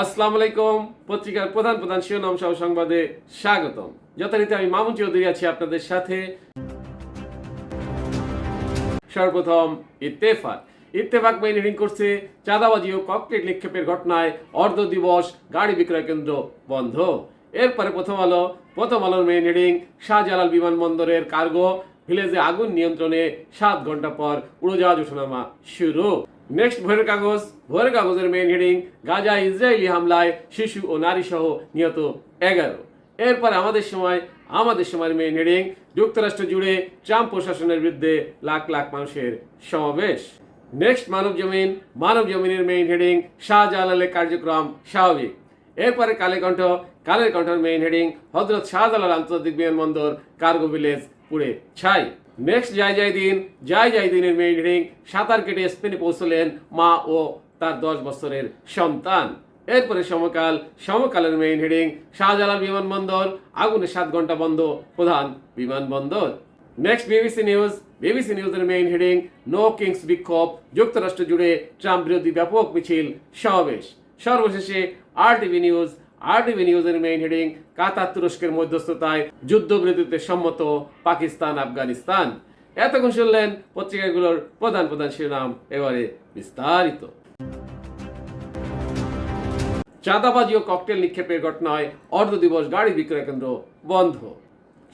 আসসালামু আলাইকুম। পত্রিকার প্রধান প্রধান শিরোনাম সহ সংবাদে স্বাগতম। যথারীতি আমি মামুন চৌধুরী আছি আপনাদের সাথে। সর্বপ্রথম ইত্তেফাক। ইত্তেফাক মেইন হেডিং করছে চাঁদাবাজি ও ককটেল নিক্ষেপের ঘটনায় অর্ধ দিবস গাড়ি বিক্রয় কেন্দ্র বন্ধ। এরপরে প্রথম আলো, প্রথম আলোর মেইন হেডিং শাহজালাল বিমানবন্দরের কার্গো ভিলেজে আগুন নিয়ন্ত্রণে সাত ঘণ্টা পর উড়োজাহাজ ওঠানামা শুরু। নেক্সট ভোরের কাগজ। ভোরের কাগজের মেইন হেডিং গাজা ইসরায়েলি হামলায় শিশু ও নারী সহ নিহত এগারো। এরপর আমাদের সময়, আমাদের সময়ের মেইন হেডিং যুক্তরাষ্ট্র জুড়ে ট্রাম্প প্রশাসনের বিরুদ্ধে লাখ লাখ মানুষের সমাবেশ। নেক্সট মানব জমিন, মানব জমিনের মেইন হেডিং শাহজালালের কার্যক্রম স্বাভাবিক। এরপরে কালে কণ্ঠ, কালের কণ্ঠের মেইন হেডিং হজরত শাহজালাল আন্তর্জাতিক বিমানবন্দর, কার্গো ভিলেজ, পুড়ে ছাই। নেক্সট যাই যাই দিন যাই যাই দিনের মেইন হেডিং সাঁতার কেটে স্পেনে পৌঁছলেন মা ও তার দশ বছরের সন্তান। এরপরে সমকাল, সমকালের মেইন হেডিং শাহজালাল বিমানবন্দর। আগুনে সাত ঘণ্টা বন্ধ, প্রধান বিমানবন্দর। নেক্সট বিবিসি নিউজ বিবিসি নিউজের মেইন হেডিং নো কিংস বিক্ষোভ। যুক্তরাষ্ট্র জুড়ে ট্রাম্প বিরোধী ব্যাপক মিছিল, সমাবেশ। সর্বশেষে R TV news R TV নিউজের মেইন হেডিং কাতার তুরস্কের মধ্যস্থতায় যুদ্ধবিরতিতে সম্মত পাকিস্তান, আফগানিস্তান। এতক্ষণ শুনলেন পত্রিকাগুলোর প্রধান প্রধান শিরোনাম এবারে বিস্তারিত। চাঁদাবাজি ও ককটেল নিক্ষেপের ঘটনায় অর্ধ দিবস গাড়ি বিক্রয় কেন্দ্র বন্ধ।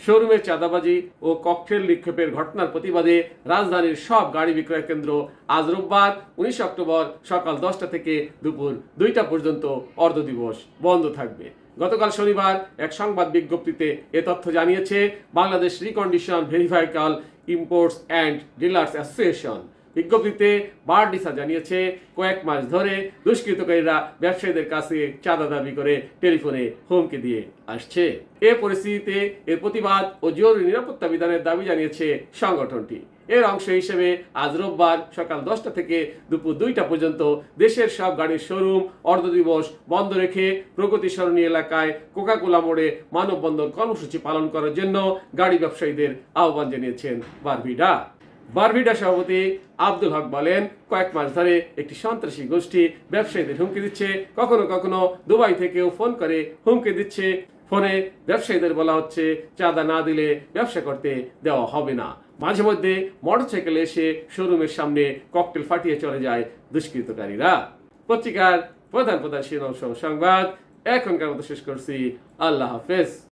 শোরুমের চাঁদাবাজি ও কক্ষের নিক্ষেপের ঘটনার প্রতিবাদে রাজধানীর সব গাড়ি বিক্রয় কেন্দ্র আজ রোববার, উনিশ অক্টোবর সকাল দশটা থেকে দুপুর দুইটা পর্যন্ত অর্ধ দিবস বন্ধ থাকবে। গতকাল শনিবার এক সংবাদ বিজ্ঞপ্তিতে এ তথ্য জানিয়েছে, Bangladesh recondition ভেরিফাইকাল imports and dealers association বিজ্ঞপ্তিতে বারডিসা জানিয়েছে, কয়েক মাস ধরে দুষ্কৃতকারীরা ব্যবসায়ীদের কাছে চাঁদা দাবি করে টেলিফোনে হুমকি দিয়ে আসছে। এ পরিস্থিতিতে এর প্রতিবাদ ও জরুরি নিরাপত্তা বিধানের দাবি জানিয়েছে সংগঠনটি। এর অংশ হিসেবে আজ রোববার সকাল দশটা থেকে দুপুর দুইটা পর্যন্ত দেশের সব গাড়ির শোরুম অর্ধ দিবস বন্ধ রেখে প্রগতি সরণী এলাকায় কোকাকোলা মোড়ে মানববন্ধন কর্মসূচি পালন করার জন্য গাড়ি ব্যবসায়ীদের আহ্বান জানিয়েছেন বারবিডা। বারবিডা সভাপতি আব্দুল হক বলেন, কয়েক মাস ধরে একটি সন্ত্রাসী গোষ্ঠী ব্যবসায়ীদের হুমকি দিচ্ছে। কখনো কখনো দুবাই থেকেও ফোন করে হুমকি দিচ্ছে। ফোনে ব্যবসায়ীদের বলা হচ্ছে, চাঁদা না দিলে ব্যবসা করতে দেওয়া হবে না। মাঝে মধ্যে মোটরসাইকেলে এসে শোরুমের সামনে ককটেল ফাটিয়ে চলে যায় দুষ্কৃতকারীরা। পত্রিকার প্রধান প্রধান শিরোনাম সংবাদ। এখনকার মতো শেষ করছি। আল্লাহ হাফেজ।